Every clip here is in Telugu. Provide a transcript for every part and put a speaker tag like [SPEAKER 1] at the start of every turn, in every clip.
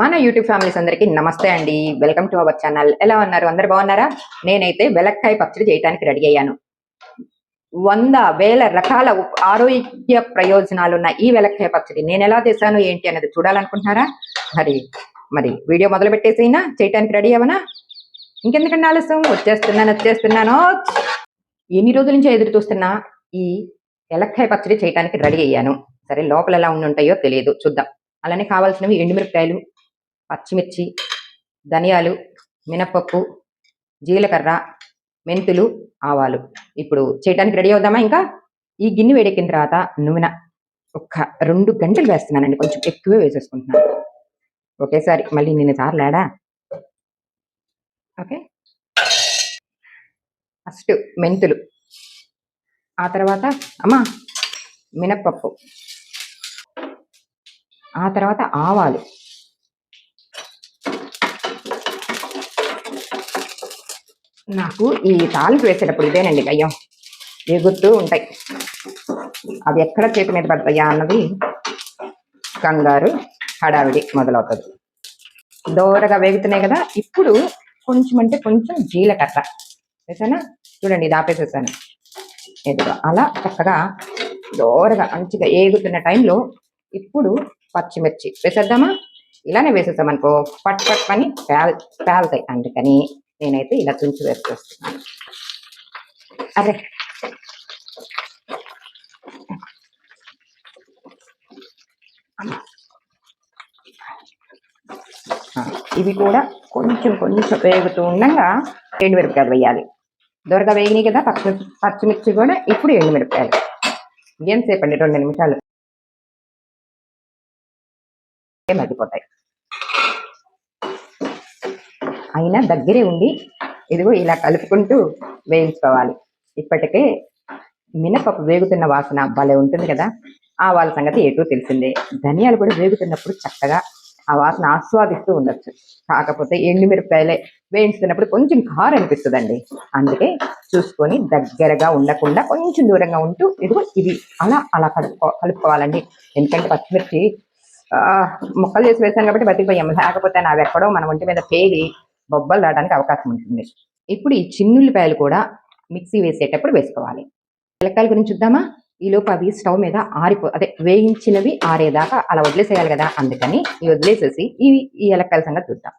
[SPEAKER 1] మన యూట్యూబ్ ఫ్యామిలీస్ అందరికీ నమస్తే అండి. Welcome to our channel. ఎలా ఉన్నారు? అందరు బాగున్నారా? నేనైతే వెలక్కాయ పచ్చడి చేయడానికి రెడీ అయ్యాను. వంద వేల రకాల ఆరోగ్య ప్రయోజనాలు ఉన్న ఈ వెలక్కాయ పచ్చడి నేను ఎలా చేశాను ఏంటి అనేది చూడాలనుకుంటున్నారా? మరి మరి వీడియో మొదలు పెట్టేసైనా చేయటానికి రెడీ అవనా ఇంకెందుకంటే ఆలస్యం? వచ్చేస్తున్నాను వచ్చేస్తున్నాను. ఎన్ని రోజుల నుంచి ఎదురు చూస్తున్నా ఈ ఎలక్కాయ పచ్చడి చేయడానికి రెడీ అయ్యాను. సరే లోపల ఎలా ఉండి ఉంటాయో తెలియదు. చూద్దాం. అలానే కావాల్సినవి ఎండుమిరపకాయలు పచ్చిమిర్చి ధనియాలు మినపప్పు జీలకర్ర మెంతులు ఆవాలు. ఇప్పుడు చేయడానికి రెడీ అవుదామా ఇంకా? ఈ గిన్నె వేడెక్కిన తర్వాత నూనె ఒక్క రెండు గంటలు వేస్తున్నానండి. కొంచెం ఎక్కువే వేసేసుకుంటున్నాను. ఒకేసారి మళ్ళీ నిన్న సార్ లేడా ఓకే. ఫస్ట్ మెంతులు. ఆ తర్వాత అమ్మా మినప్పప్పు. ఆ తర్వాత ఆవాలు. నాకు ఈ తాలింపు వేసేటప్పుడు ఇదేనండి గయ్యం. ఎగురుతూ ఉంటాయి. అవి ఎక్కడ చేతి మీద పడతాయా అన్నది కంగారు హడావిడి మొదలవుతుంది. దోరగా వేగుతున్నాయి కదా ఇప్పుడు కొంచెం అంటే కొంచెం జీలకర్ర. వేసానా? చూడండి ఇది ఆపేసేసాను. ఎదురు అలా చక్కగా దోరగా మంచిగా ఏగుతున్న టైంలో ఇప్పుడు పచ్చిమిర్చి వేసేద్దామా? ఇలానే వేసేసామనుకో పట్ పట్ పని పేల్ పేలుతాయి. అందుకని నేనైతే ఇలా తుంచి వేసేస్తున్నాను అరే. ఇవి కూడా కొంచెం కొంచెం వేగుతూ ఉండగా ఎండుమిరపకాయలు వేయాలి. దొరక వేగినాయి కదా పచ్చి పచ్చిమిర్చి కూడా ఇప్పుడు ఎండుమిరపకాయలు. ఎంతసేపు అండి? రెండు నిమిషాలు. మగ్గిపోతాయి? అయినా దగ్గరే ఉండి ఇదిగో ఇలా కలుపుకుంటూ వేయించుకోవాలి. ఇప్పటికే మినపప్పు వేగుతున్న వాసన భలే ఉంటుంది కదా. ఆ వాళ్ళ సంగతి ఎటు తెలిసిందే. ధనియాలు కూడా వేగుతున్నప్పుడు చక్కగా ఆ వాసన ఆస్వాదిస్తూ ఉండొచ్చు. కాకపోతే ఎండుమిరపకాయలే వేయించుతున్నప్పుడు కొంచెం కారం అనిపిస్తుందండి. అందుకే చూసుకొని దగ్గరగా ఉండకుండా కొంచెం దూరంగా ఉంటూ ఇదిగో ఇది అలా అలా కలుపుకో కలుపుకోవాలండి. ఎందుకంటే పచ్చిమిర్చి ఆ, చేసి వేస్తాను కాబట్టి బతికిపోయాము లేకపోతే నావి ఎక్కడో మన ఒంటి మీద పేగి బొబ్బలు రావడానికి అవకాశం ఉంటుంది. ఇప్పుడు ఈ చిన్నుల్లిపాయలు కూడా మిక్సీ వేసేటప్పుడు వేసుకోవాలి. ఎలక్కాయల గురించి చూద్దామా? ఈలోపు అవి స్టవ్ మీద ఆరిపో అదే వేయించినవి ఆరేదాకా అలా వదిలేసేయాలి కదా అందుకని ఇవి వదిలేసేసి ఈ ఈ ఎలక్కాయల సంగతి చూద్దాం.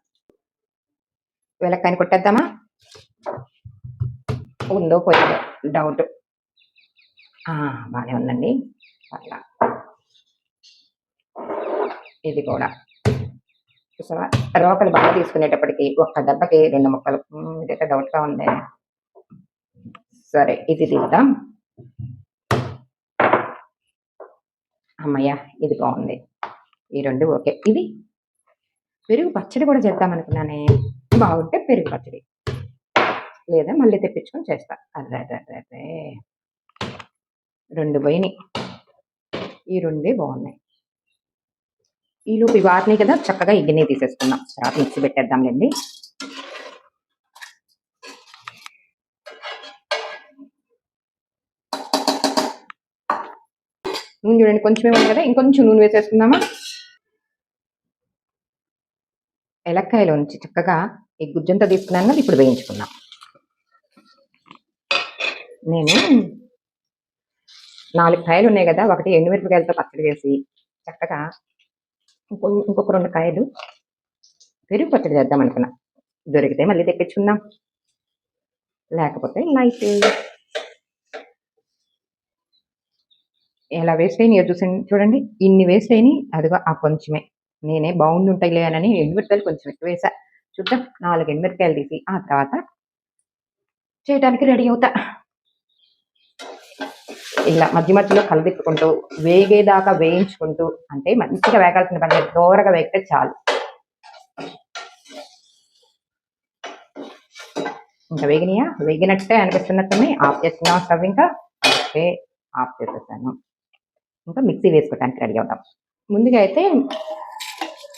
[SPEAKER 1] వెలక్కాయని కొట్టేద్దామా? ఉందో పోయిందో డౌట్. బాగానే ఉందండి. అలా ఇది కూడా. చూసావా? రోకలు బాగా తీసుకునేటప్పటికి ఒక్క దెబ్బకి రెండు ముక్కలు. ఇదైతే డౌట్గా ఉంది. సరే ఇది తీద్దాం. అమ్మయ్య ఇది బాగుంది. ఈ రెండు ఓకే. ఇది పెరుగు పచ్చడి కూడా చేద్దాం అనుకున్నానే. బాగుంటే పెరుగు పచ్చడి. లేదా మళ్ళీ తెప్పించుకొని చేస్తా. అదే అదే అదే అదే రెండు పోయినాయి. ఈ రెండే బాగున్నాయి. ఈ లోపు కదా చక్కగా ఈ గిన్నె తీసేసుకుందాం. తర్వాత మిక్సీ పెట్టేద్దాంలేండి. నూనె చూడండి కొంచెమే ఉంది కదా ఇంకొంచెం నూనె వేసేసుకుందామా? ఎలక్కాయలో నుంచి చక్కగా ఈ గుజ్జంతా తీసుకున్నాను కదా ఇప్పుడు వేయించుకుందాం. నేను నాలుగు కాయలు ఉన్నాయి కదా ఒకటి ఎండుమిరపకాయలతో పచ్చడి వేసి చక్కగా ఇంకొక రెండు కాయలు పెరుగు పచ్చడి చేద్దాం అనుకున్నా. దొరికితే మళ్ళీ తెప్పించుకుందాం. లేకపోతే నైట్ ఎలా వేస్ట్ అయినాయో చూసండి చూడండి. ఇన్ని వేస్ట్ అయినాయి అదిగో ఆ కొంచెమే. నేనే బాగుండి ఉంటాయిలే అని ఎండుమిరపకాయలు కొంచెం ఎక్కువ వేసా. చూద్దాం. నాలుగు ఎండుమిరపకాయలు తీసి ఆ తర్వాత చేయడానికి రెడీ అవుతా. ఇలా మధ్య మధ్యలో కలదిప్పుకుంటూ వేగేదాకా వేయించుకుంటూ అంటే మంచిగా వేగాల్సిన పని దోరగా వేగితే చాలు. ఇంకా వేగినాయా? వేగినట్టే అనిపిస్తున్నట్టుంది. ఆఫ్ చేస్తున్నాం స్టవ్ ఇంకా. ఓకే ఆఫ్ చేసేసాను. ఇంకా మిక్సీ వేసుకోవడానికి రెడీ అవుతాం ముందుగా అయితే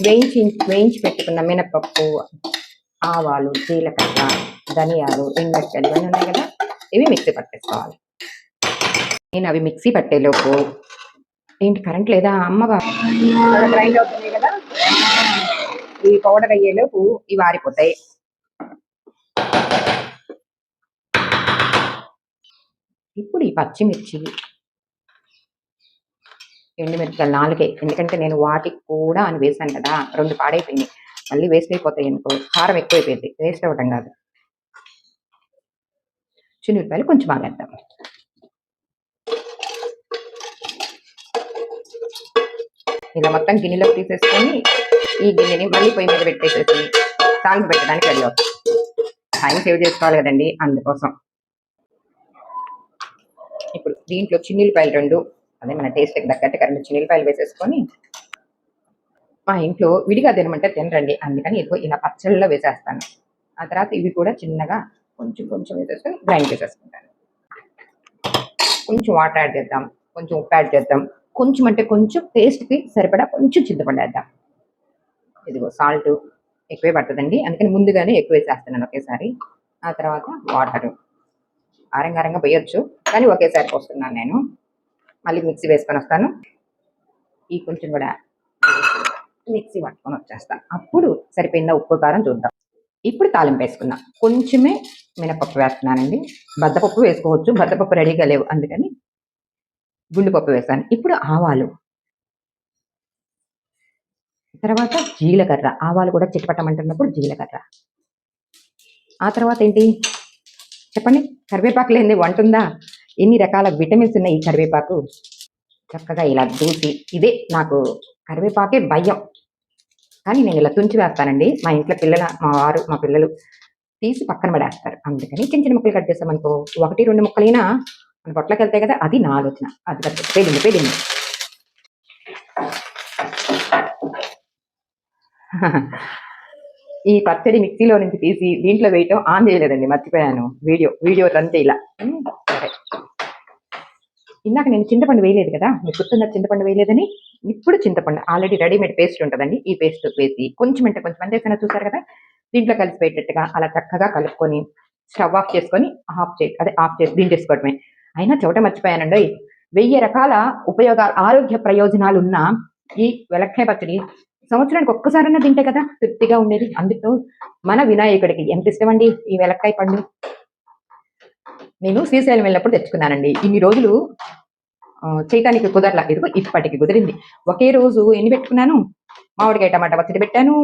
[SPEAKER 1] వేయించి వేయించి పెట్టుకున్న మినపప్పు ఆవాలు జీలకర్ర ధనియాలు ఎండక్కలు ఇవన్నీ ఉన్నాయి కదా ఇవి మిక్సీ పట్టేసుకోవాలి. నేను అవి మిక్సీ పట్టేలోపు. ఏంటి కరెంట్ లేదా? అమ్మ గ్రైండ్ అవుతున్నాయి కదా? ఈ పౌడర్ అయ్యేలోపు ఇవి ఆరిపోతాయి. ఇప్పుడు ఈ పచ్చిమిర్చి ఎండుమిరపకాయలు నాలుగే. ఎందుకంటే నేను వాటికి కూడా అని వేసాను కదా రెండు పాడైపోయినాయి. మళ్ళీ వేస్ట్ అయిపోతాయి అనుకో. కారం ఎక్కువైపోయింది. వేస్ట్ అవ్వటం కాదు. చిన్నపాయలు కొంచెం ఆగేద్దాం ఇలా మొత్తం గిన్నెలోకి తీసేసుకొని ఈ గిన్నెని మళ్ళీ పొయ్యి మీద పెట్టేసేసి తాలింపు పెట్టడానికి రెడీ అవుతుంది టైం సేవ్ చేసుకోవాలి కదండి అందుకోసం. ఇప్పుడు దీంట్లో చిన్నిల్లిపాయలు రెండు అదే మన టేస్ట్కి తగ్గట్టు రెండు చిన్నిల్లిపాయలు వేసేసుకొని మా ఇంట్లో విడిగా తినమంటే తినరండి అందుకని ఎక్కువ ఇలా పచ్చళ్ళలో వేసేస్తాను. ఆ తర్వాత ఇవి కూడా చిన్నగా కొంచెం కొంచెం వేసేసుకొని గ్రైండ్ చేసేసుకుంటాను. కొంచెం వాటర్ యాడ్ చేద్దాం కొంచెం ఉప్పు యాడ్ చేద్దాం. కొంచెం అంటే కొంచెం టేస్ట్కి సరిపడా కొంచెం చింతపండు వేద్దాం ఇదిగో సాల్ట్ ఎక్కువే పడుతుందండి అందుకని ముందుగానే ఎక్కువ వేసేస్తున్నాను ఒకేసారి. ఆ తర్వాత వాటర్ ఆరంగారంగా పోయొచ్చు. కానీ ఒకేసారి పోస్తున్నాను నేను. మళ్ళీ మిక్సీ వేసుకొని వస్తాను. ఈ కొంచెం కూడా మిక్సీ పట్టుకొని వచ్చేస్తాను అప్పుడు సరిపోయిందా ఉప్పు కారం చూద్దాం. ఇప్పుడు తాలింపు వేసుకుందాం. కొంచెమే మినపప్పు వేస్తున్నానండి. బద్దపప్పు వేసుకోవచ్చు. బద్దపప్పు రెడీగా లేవు. అందుకని గుండుపప్పు వేస్తాను. ఇప్పుడు ఆవాలు. తర్వాత జీలకర్ర. ఆవాలు కూడా చిట్టపట్టమంటున్నప్పుడు జీలకర్ర. ఆ తర్వాత ఏంటి? చెప్పండి. కరివేపాకు లేని వంట ఉందా ఎన్ని రకాల విటమిన్స్ ఉన్నాయి ఈ కరివేపాకు? చక్కగా ఇలా దూసి ఇదే నాకు కరివేపాకే భయం. కానీ నేను ఇలా తుంచి వేస్తానండి. మా ఇంట్లో పిల్లల మా వారు మా పిల్లలు తీసి పక్కన పడేస్తారు. అందుకని చిన్న చిన్న ముక్కలు కట్ చేస్తామనుకో. ఒకటి రెండు ముక్కలైనా పొట్లకి వెళ్తాయి కదా అది నా ఆలోచన. అది కట్ చేసి పేలింది పేలింది. ఈ పచ్చడి మిక్సీలో నుంచి తీసి దీంట్లో వేయటం ఆన్ చేయలేదండి మర్చిపోయాను. వీడియో వీడియో రన్ చేయలా. సరే. ఇందాక నేను చింతపండు వేయలేదు కదా మీకు గుర్తుందా చింతపండు వేయలేదని? ఇప్పుడు చింతపండు ఆల్రెడీ రెడీమేడ్ పేస్ట్ ఉంటుందండి. ఈ పేస్ట్ వేసి కొంచెం అంటే కొంచెం అంటే వేసినా చూసారు కదా? దీంట్లో కలిసి పెట్టేట్టుగా అలా చక్కగా కలుపుకొని స్టవ్ ఆఫ్ చేసుకొని ఆఫ్ చే అదే ఆఫ్ చేసి దించేసుకోవడమే అయినా చోట మర్చిపోయానండి వెయ్యి రకాల ఉపయోగాలు ఆరోగ్య ప్రయోజనాలు ఉన్న ఈ వెలక్కాయ పచ్చడి సంవత్సరానికి ఒక్కసారైనా తింటే కదా తృప్తిగా ఉండేది. అందుకు మన వినాయకుడికి ఎంత ఇష్టమండి ఈ వెలక్కాయ పండు? నేను శ్రీశైలం వెళ్ళినప్పుడు తెచ్చుకున్నానండి. ఇన్ని రోజులు చేయటానికి కుదరలా. ఇదిగో ఇప్పటికి కుదిరింది. ఒకే రోజు ఎన్ని పెట్టుకున్నాను? మామిడికాయ టమాటా పచ్చడి పెట్టాను.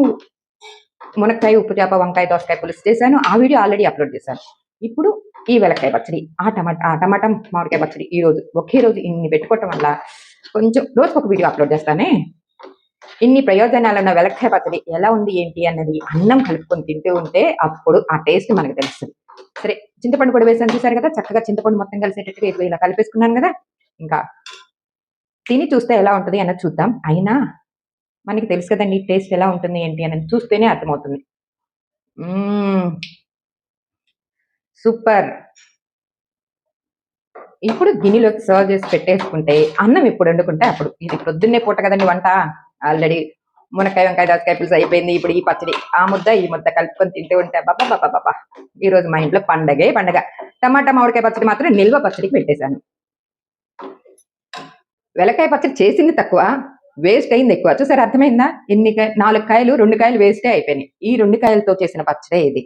[SPEAKER 1] మునక్కాయ ఉప్పు చేప వంకాయ దోసకాయ పులుసు చేశాను. ఆ వీడియో ఆల్రెడీ అప్లోడ్ చేశాను. ఇప్పుడు ఈ వెలక్కాయ పచ్చడి ఆ టమాటా ఆ టమాటా మామిడికాయ పచ్చడి ఈ రోజు ఒకే రోజు ఇన్ని పెట్టుకోవటం వల్ల కొంచెం రోజుకు ఒక వీడియో అప్లోడ్ చేస్తానే. ఇన్ని ప్రయోజనాలు ఉన్న వెలక్కాయ పచ్చడి ఎలా ఉంది ఏంటి అన్నది అన్నం కలుపుకొని తింటూ ఉంటే అప్పుడు ఆ టేస్ట్ మనకు తెలుస్తుంది. సరే చింతపండు కూడా వేసాను చూసారు కదా చక్కగా చింతపండు మొత్తం కలిసేటట్టుగా ఇదిగో ఇలా కలిపేసుకున్నాను కదా. ఇంకా తిని చూస్తే ఎలా ఉంటుంది అన్నది చూద్దాం. అయినా మనకి తెలుసు కదండి టేస్ట్ ఎలా ఉంటుంది ఏంటి అనేది చూస్తేనే అర్థమవుతుంది. సూపర్. ఇప్పుడు గిన్నెలోకి సర్వ్ చేసి పెట్టేసుకుంటే అన్నం ఇప్పుడు వండుకుంటే అప్పుడు ఇది పొద్దున్నే పూట కదండి వంట. ఆల్రెడీ మునక్కాయ వంకాయ దాసకాయ పులుసు అయిపోయింది. ఇప్పుడు ఈ పచ్చడి ఆ ముద్ద ఈ ముద్ద కలుపుకొని తింటూ ఉంటే బాబా బాబా బాబా ఈ రోజు మా ఇంట్లో పండగే పండగ. టమాటా మామిడికాయ పచ్చడి మాత్రం నిల్వ పచ్చడికి పెట్టేశాను. వెలకాయ పచ్చడి చేసింది తక్కువ వేస్ట్ అయింది ఎక్కువ. చూసారు అర్థమైందా? ఎన్ని నాలుగు కాయలు రెండు కాయలు వేస్టే అయిపోయినాయి. ఈ రెండు కాయలతో చేసిన పచ్చడే ఇది.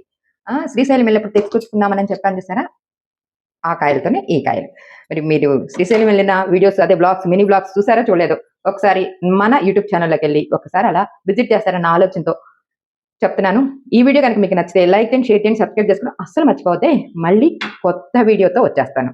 [SPEAKER 1] శ్రీశైలం వెళ్ళినప్పుడు తెచ్చుకొచ్చుకుందామని చెప్పాను చూసారా? ఆ కాయలతోనే ఈ కాయలు. మరి మీరు శ్రీశైలం వెళ్ళిన వీడియోస్ అదే బ్లాగ్స్ మినీ బ్లాగ్స్ చూసారా చూడలేదు. ఒకసారి మన యూట్యూబ్ ఛానల్లోకి వెళ్ళి ఒకసారి అలా విజిట్ చేస్తారన్న ఆలోచనతో చెప్తున్నాను. ఈ వీడియో కనుక మీకు నచ్చితే లైక్ చేయండి షేర్ చేయండి సబ్స్క్రైబ్ చేసుకుని అస్సలు మర్చిపోతే మళ్ళీ కొత్త వీడియోతో వచ్చేస్తాను.